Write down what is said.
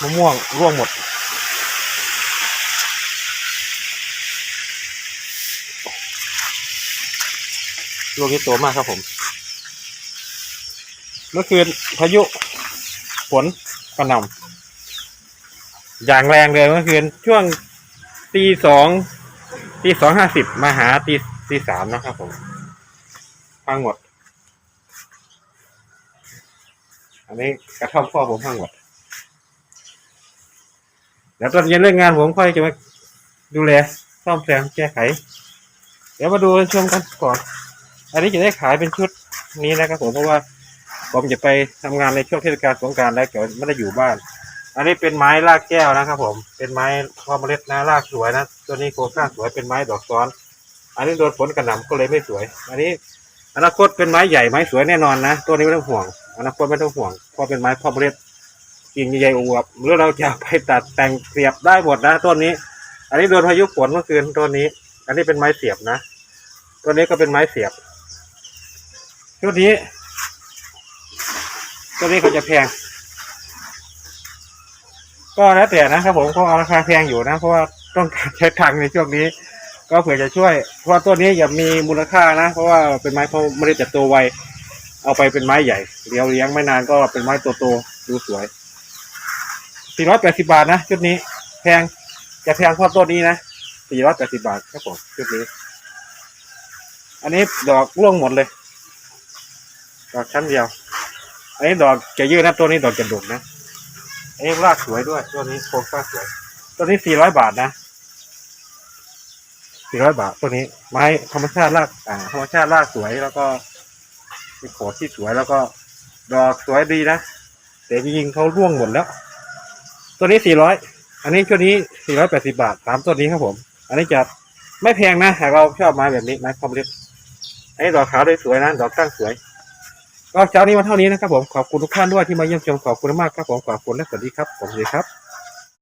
มะม่วงร่วงหมดลูกนี้โตมากครับผม เมื่อคืนพายุฝนกระหน่ำอย่างแรงเลยเมื่อคืนช่วงตีสองตีสองห้าสิบมาหาตีตีสามนะครับผมพังหมด อันนี้กระท่อมพ่อผมพังหมด เดี๋ยวตอนเย็นเรื่องงานผมค่อยจะมาดูแลซ่อมแซมแก้ไข เดี๋ยวมาดูชมกันก่อน อันนี้จะได้ขายเป็นชุดนี้นะครับผมเพราะว่าผมจะไปทำงานในช่วงเทศกาลสงการแล้วเดี๋ยวไม่ได้อยู่บ้าน อันนี้เป็นไม้รากแก้วนะครับ ผม เป็นไม้พอเมล็ดนะรากสวยนะ ตัวนี้โครงสร้างสวยเป็นไม้ดอกซ้อน อันนี้โดนฝนกระหน่ำก็เลยไม่สวย อันนี้อนาคตเป็นไม้ใหญ่ไม้สวยแน่นอนนะ ตัวนี้ไม่ต้องห่วง อนาคตไม่ต้องห่วงเพราะเป็นไม้พ่อเมล็ด กิ่งใหญ่อวบหรือเราจะไปตัดแต่งเสียบได้หมดนะต้นนี้ อันนี้โดนพายุฝนเมื่อคืนต้นนี้ อันนี้เป็นไม้เสียบนะตัวนี้ก็เป็นไม้เสียบชุดนี้ตัวนี้เขาจะแพง ก็แล้วแต่นะครับผมก็เอาราคาแพงอยู่นะ เพราะว่าต้องการใช้ตังในช่วงนี้ ก็เผื่อจะช่วย เพราะต้นนี้อย่ามีมูลค่านะ เพราะว่าเป็นไม้เพราะไม่ได้จะโตไวเอาไปเป็นไม้ใหญ่เลี้ยวเลี้ยงไม่นานก็เป็นไม้โตๆดูสวย 480บาทนะชุดนี้ แพงจะแพงเพราะต้นนี้นะ480บาทครับผมชุดนี้ อันนี้ดอกร่วงหมดเลย ดอกชั้นเดียว อันนี้ดอกจะยืดนะตัวนี้ดอกจะดุกนะอันนี้รากสวยด้วย ตัวนี้โครงสร้างสวย ตัวนี้สี่ร้อยบาทนะสี่ร้อยบาทตัวนี้ ไม้ธรรมชาติรากอ่าธรรมชาติรากสวยแล้วก็มีโขดที่สวยแล้วก็ ดอกสวยดีนะแต่จริงๆเขาร่วงหมดแล้ว ตัวนี้สี่ร้อยอันนี้ชุดนี้สี่ร้อยแปดสิบาทสามตัวนี้ครับผม อันนี้จะไม่แพงนะหากเราชอบมาแบบนี้ไม้คอมเล็กอันนี้ดอกขาวได้สวยนะดอกตั้งสวย ก็เช้านี้มาเท่านี้นะครับผมขอบคุณทุกท่านด้วยที่มาเยี่ยมชมขอบคุณมากครับผมขอบคุณและสวัสดีครับผมสวัสดีครับ